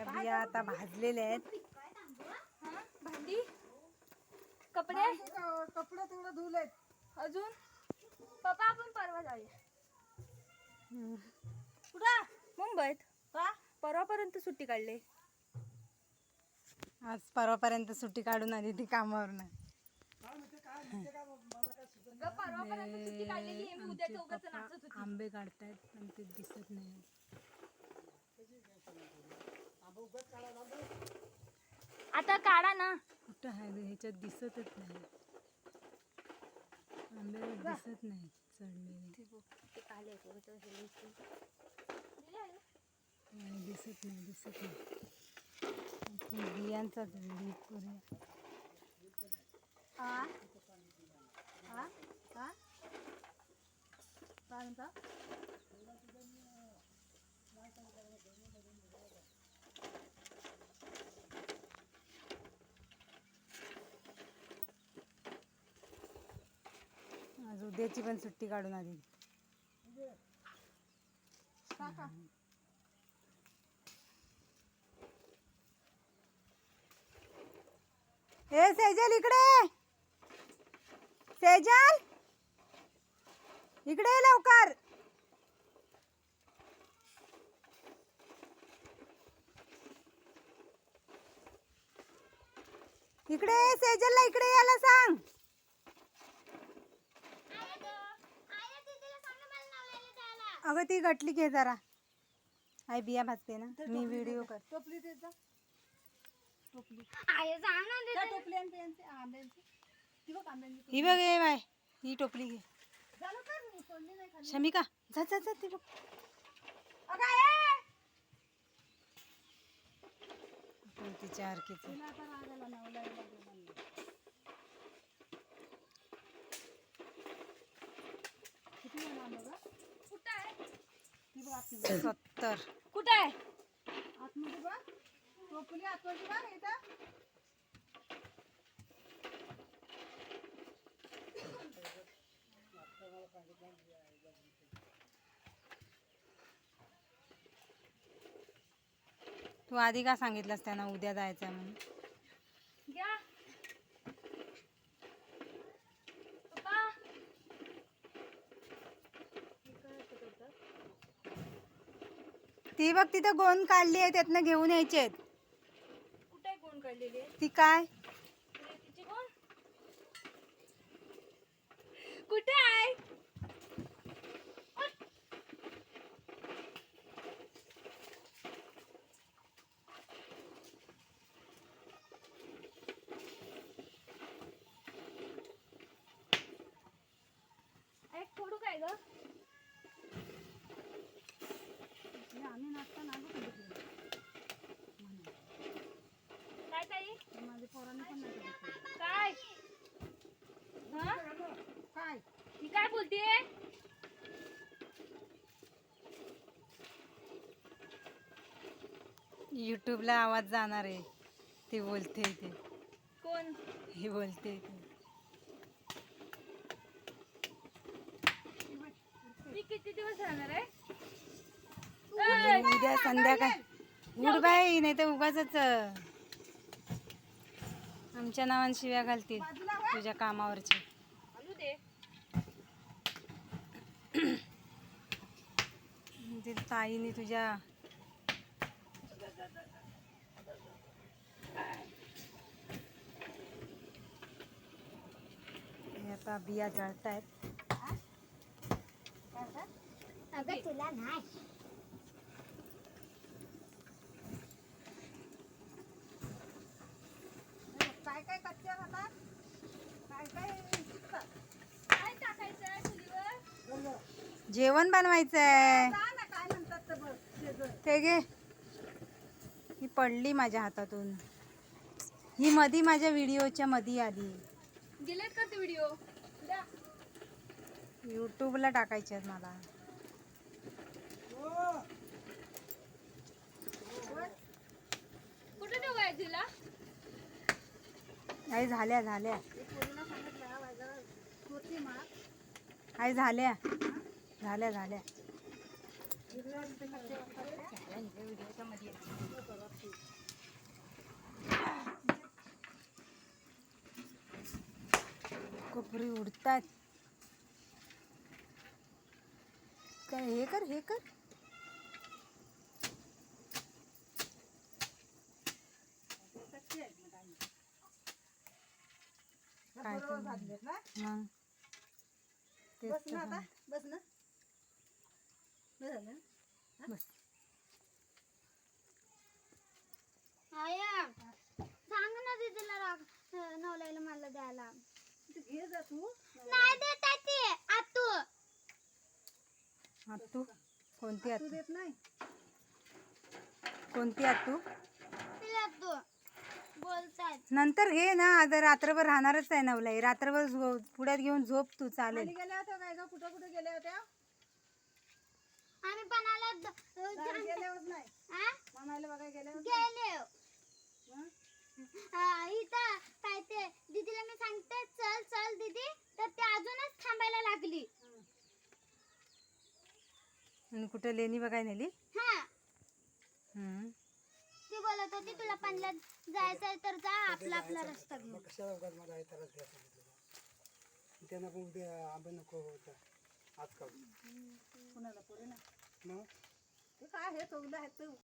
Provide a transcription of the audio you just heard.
त्या बिया आता भाजलेल्या आहेत. हा भांडी? कपडे? कपडे तेवढं धुलेत अजून? पप्पा आपण परवा जाऊया. कुठं? मुंबईत. का? परवापर्यंत सुट्टी काढली. आज परवापर्यंत सुट्टी काढून आली ती कामावरून. परवापर्यंत सुट्टी काढलेली आहे. मी उद्या चौघाच नाचत होती. आंबे काढतायत पण ते दिसत नाही आता काढा ना. कुठं आहे? ह्याच्यात दिसतच नाही. आंबे दिसत नाही चढलेले. नाही, दिसत नाही दिसत नाही. आपण बियांचाच करूया. हा हा हा काय म्हणता आज उद्याची पण सुट्टी काढून आली. ए सेजल इकडे. सेजल. इकडे लवकर. इकडे सेजलला इकडे यायला सांग. अगं ती गटली घे जरा. आई बिया भाजते ना. मी व्हिडिओ कर. टोपली देत जा. ही बघ ये बाय. ही टोपली घे. शमिका जा जा जा ती बघ. आपण तिच्या हरकीचं आहे सत्तर. कुठं आहे? तू आधी का सांगितलंस त्यांना उद्या जायचं म्हणून घ्या पप्पा ती बघ तिथं गोंद काढली आहे त्यातनं घेऊन यायचे आहेत कुठे कोण काढलेली ती काय तिची कोण कुठे आहे एक फोडू काय ग काय ताई काय हा? काय ही काय बोलतीये युट्यूबला आवाज जाणार आहे. ती बोलते ते. कोण? ही बोलते ते. किती दिवस राहणार आहे? उद्या- संध्याकाळ. उठ बाई नाही तर उगाच आमच्या नावाने शिव्या घालतील तुझ्या कामावरचे. ताईने तुझ्या हे आता बिया अगं तुला नाही. काय काय कच्च्या काय काय काय टाकायचं आहे चुलीवर? जेवण बनवायचं आहे काय म्हणतात ते घे. ही पडली माझ्या हातातून. ही मधी माझ्या व्हिडिओच्या मधी आली. गेलेत का ते व्हिडिओ? यूट्यूबला टाकायचे आहेत मला. कुठे तिला? आई झाल्या झाल्या. आई झाल्या झाल्या झाल्या. कोपरी उडतात. काय हे कर हे कर. काय मग बस ना आता बस ना. झालं? आया सांग ना दीदीला राग नवलाईला मला द्यायला. तू घे जा तू. नाही देत आहे ती आतू. आतू? कोणती तू आतू? देत नाही. कोणती आतू? तिला तू बोलतायत. नंतर घे ना आता रात्रभर राहणारच आहे नवलाई. रात्रभर झो- पुढ्यात घेऊन झोप तू चालेल. खाली गेल्या होत्या काय का कुठं कुठं गेल्या होत्या? आम्ही गेल्यावर नाही. गेले. हं? इथं काय ते दीदीला मी सांगते चल चल दीदी. तर ते अजूनच थांबायला लागली. आणि कुठं लेणी बघाय नेली? हा. हम्म. ती बोलत होती तुला पाण्यात जायचंय तर जा आपला आपला रस्ता घेऊन. कशाला उगाच मला त्यांना पण उद्या आंबे नको होतं. आज काढून कुणाला पुढे ना मग? ते काय हे चौदा आहे ते